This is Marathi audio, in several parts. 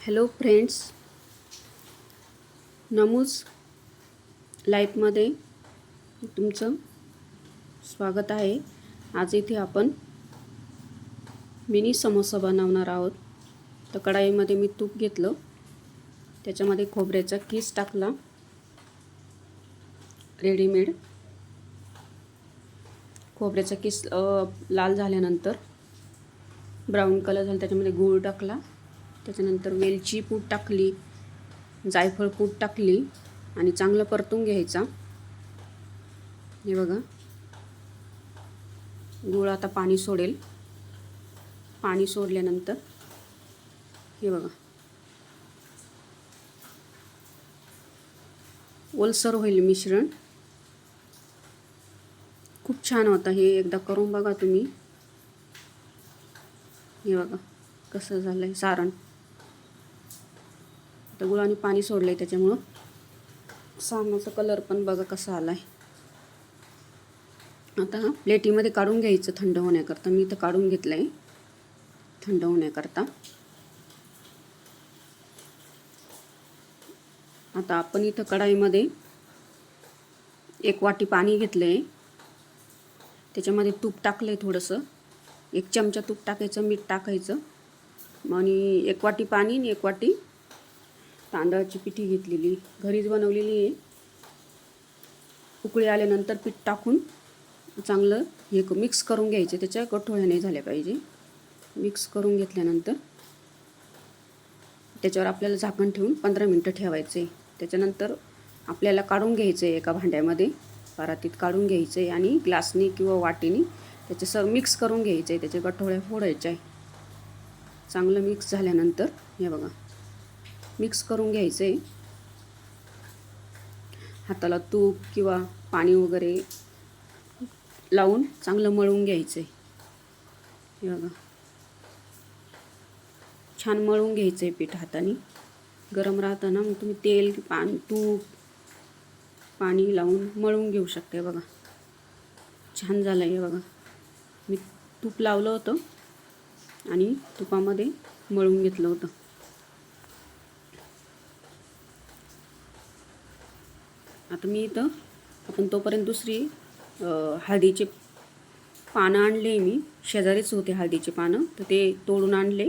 हॅलो फ्रेंड्स नमूज लाईफमध्ये तुमचं स्वागत आहे. आज इथे आपण मिनी समोसा बनवणार आहोत. तर कढाईमध्ये मी तूप घेतलं. त्याच्यामध्ये खोबऱ्याचा किस टाकला. रेडीमेड खोबऱ्याचा किस लाल झाल्यानंतर ब्राऊन कलर झाला त्याच्यामध्ये गूळ टाकला. त्याच्यानंतर वेलची पूड टाकली जायफळ पूड टाकली आणि चांगलं परतून घ्यायचा. हे बघा. गूळ आता पाणी सोडेल. पाणी सोडल्यानंतर हे बघा. ओलसर होईल मिश्रण. खूप छान होतं हे. एकदा करून बघा तुम्ही. हे बघा कसं झालं आहे सारण. आता गुळाने पाणी सोडलं आहे त्याच्यामुळं. सारणाचा कलर पण बघा कसा आला आहे आता प्लेटीमध्ये काढून घ्यायचं थंड होण्याकरता. मी इथं काढून घेतलं आहे थंड होण्याकरता. आता आपण इथं कढाईमध्ये एक वाटी पाणी घेतलं आहे त्याच्यामध्ये तूप टाकलं आहे थोडंसं. एक चमचा तूप टाकायचं मीठ टाकायचं. आणि एक वाटी पाणी आणि एक वाटी तांदळाची पिठी घेतलेली. घरीच बनवलेली आहे. उकळी आल्यानंतर पीठ टाकून चांगलं हे मिक्स करून घ्यायचे. त्याच्या गठोळ्या नाही झाल्या पाहिजे. मिक्स करून घेतल्यानंतर त्याच्यावर आपल्याला झाकण ठेवून पंधरा मिनटं ठेवायचं. आहे त्याच्यानंतर आपल्याला काढून घ्यायचं आहे एका भांड्यामध्ये. परातीत काढून घ्यायचं आहे आणि ग्लासनी किंवा वाटीनी त्याचे स मिक्स करून घ्यायचं. आहे त्याचे गठोळ्या फोडायच्या आहे चांगलं मिक्स झाल्यानंतर हे बघा. मिक्स करून घ्यायचं. आहे हाताला तूप किंवा पाणी वगैरे लावून चांगलं मळून घ्यायचं. आहे हे बघा. छान मळून घ्यायचं आहे पीठ हाताने. गरम राहताना मग तुम्ही तेल पान तूप पाणी लावून मळून घेऊ शकते बघा. छान झालं आहे बघा. मी तूप लावलं होतं आणि तुपामध्ये मळून घेतलं होतं. आता मी इथं आपण तोपर्यंत दुसरी हळदीचे पानं आणले मी. शेजारीच होते हळदीचे पानं. तर ते तोडून आणले.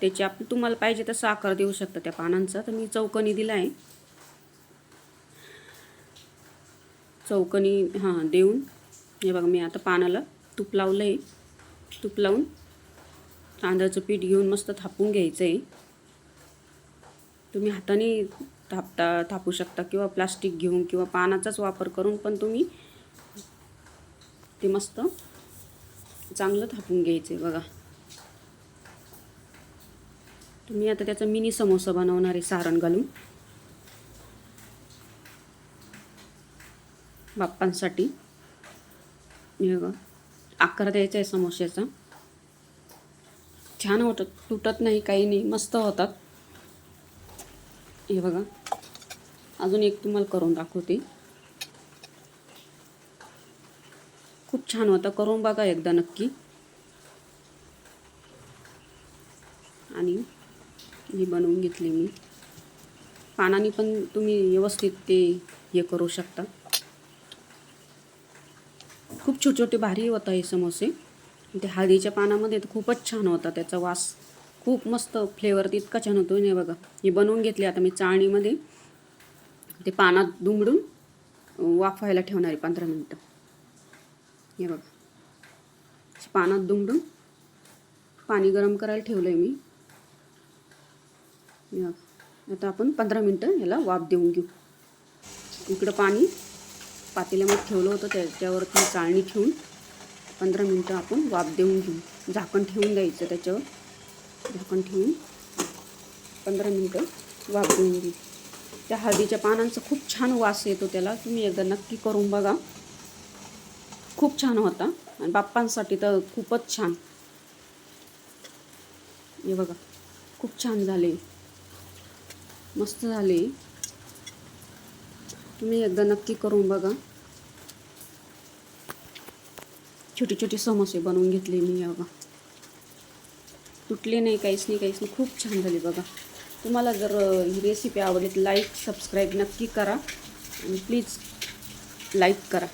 त्याचे आप तुम्हाला पाहिजे तसा आकार देऊ शकता त्या पानांचा. तर मी चौकनी दिला आहे चौकनी हां देऊन. हे बघा मी आता पानाला तूप लावलं आहे तूप लावून तांदळाचं पीठ घेऊन मस्त थापून घ्यायचं आहे तुम्ही हाताने थापता थापू शकता किंवा प्लास्टिक घेऊन किंवा पानाचाच वापर करून पण तुम्ही ते मस्त चांगलं थापून घ्यायचं आहे बघा. तुम्ही आता त्याचा मिनी समोसा बनवणार आहे सारण घालून. बाप्पांसाठी. बघा आकार द्यायचा आहे समोश्याचा. छान होतात तुटत नाही काही नाही मस्त होतात. हे बघा. अजून एक तुम्हाला करून दाखवते. खूप छान होता. करून बघा एकदा नक्की. आणि ही बनवून घेतली मी. पानाने पण तुम्ही व्यवस्थित ते हे करू शकता. खूप छोटे छोटे भारी होता हे समोसे. ते हळदीच्या पानामध्ये तर खूपच छान होता त्याचा वास. खूप मस्त फ्लेवर इतका छान होतो नाही बघा. हे बनवून घेतली आता मी चाळणीमध्ये. ते पानात दुमडून वाफायला ठेवणारी पंधरा मिनटं. हे बघा. पानात दुमडून पाणी गरम करायला ठेवलं आहे मी आता आपण पंधरा मिनटं याला वाफ देऊन घेऊ. इकडं पाणी पातेल्यामध्ये ठेवलं होतं त्याच्यावरती चाळणी ठेवून पंधरा मिनटं आपण वाफ देऊन घेऊ. झाकण ठेवून द्यायचं त्याच्यावर. झाकण ठेवून पंधरा मिनटं वापरून घेऊ. त्या हळदीच्या पानांचा खूप छान वास येतो त्याला. तुम्ही एकदा नक्की करून बघा. खूप छान होता. आणि बाप्पांसाठी तर खूपच छान. हे बघा खूप छान झाले. मस्त झाले. तुम्ही एकदा नक्की करून बघा. छोटे छोटे समोसे बनवून घेतले मी हे बघा. तुटली नाही काहीच नाही काहीच नाही. खूप छान झाली बघा. तुम्हाला जर ही रेसिपी आवडली तर लाईक सबस्क्राईब नक्की करा. आणि प्लीज लाईक करा.